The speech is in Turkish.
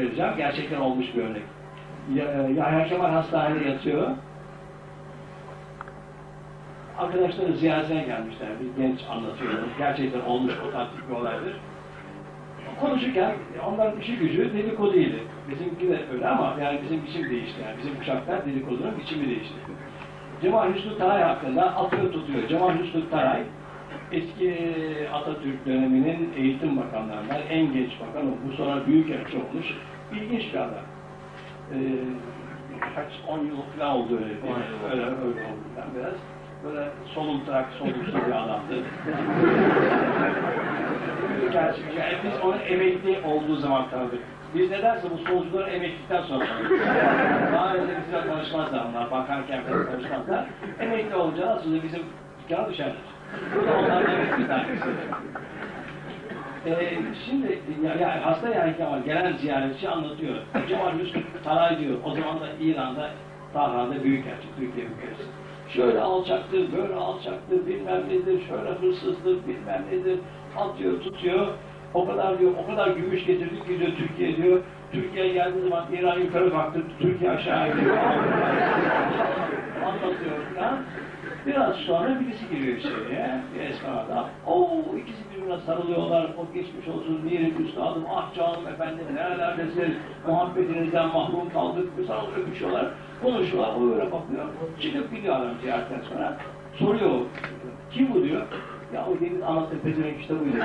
vereceğim. Gerçekten olmuş bir örnek. Ya- Yahya Kemal hastanede yatıyor. Arkadaşları ziyaretine gelmişler. Bir genç anlatıyor. Gerçekten olmuş otantik bir olaydır. Konuşurken onların işi gücü dedikoduydu. Bizimki de öyle ama yani bizim biçim değişti. Yani bizim kuşaklar dedikodunun biçimi değişti. Cemal Hüsnü Taray hakkında atıyor tutuyor. Cemal Hüsnü Taray eski Atatürk döneminin eğitim bakanlarından en genç bakan o. Bu sonra büyük elçi olmuş. İlginç bir adam. Ee, kaç on yıl falan oldu öyle. değil mi? Öyle, öyle oldu falan biraz. Böyle soluntarak, soluksuz bir adamdı. Gerçekten yani biz onu emekli olduğu zaman tanıdık. Biz nedense bu solcuları emeklilikten sonra. Daha önce bizle konuşmazlar onlar, bakarken konuşmazlar. Emekli olunca nasıl bizim dükkana düşerler. Ee, şimdi ya, ya, hasta yani Kemal gelen ziyaretçi anlatıyor. Cemal Hüsnü Taray diyor. O zaman da İran'da Tahran'da büyükelçi, Türkiye büyükelçisi. Şöyle alçaktır, böyle alçaktır, bilmem nedir, şöyle hırsızdır, bilmem nedir. Atıyor, tutuyor. O kadar diyor, o kadar gümüş getirdik ki diyor Türkiye diyor. Türkiye'ye geldiği zaman İran yukarı baktı, Türkiye aşağı iniyor. Anlatıyor falan. Biraz sonra birisi giriyor içeriye, bir esnada. Oo, ikisi birbirine sarılıyorlar, o geçmiş olsun, mirim üstadım, ah canım efendim, nerelerdesiniz, muhabbetinizden mahrum kaldık, bir sarılıp öpüşüyorlar, konuşuyorlar, o öyle bakıyor, çıkıp gidiyor adam ziyaretten sonra, soruyor, kim bu diyor, ya o deniz anlattığı pezevenk işte buydu.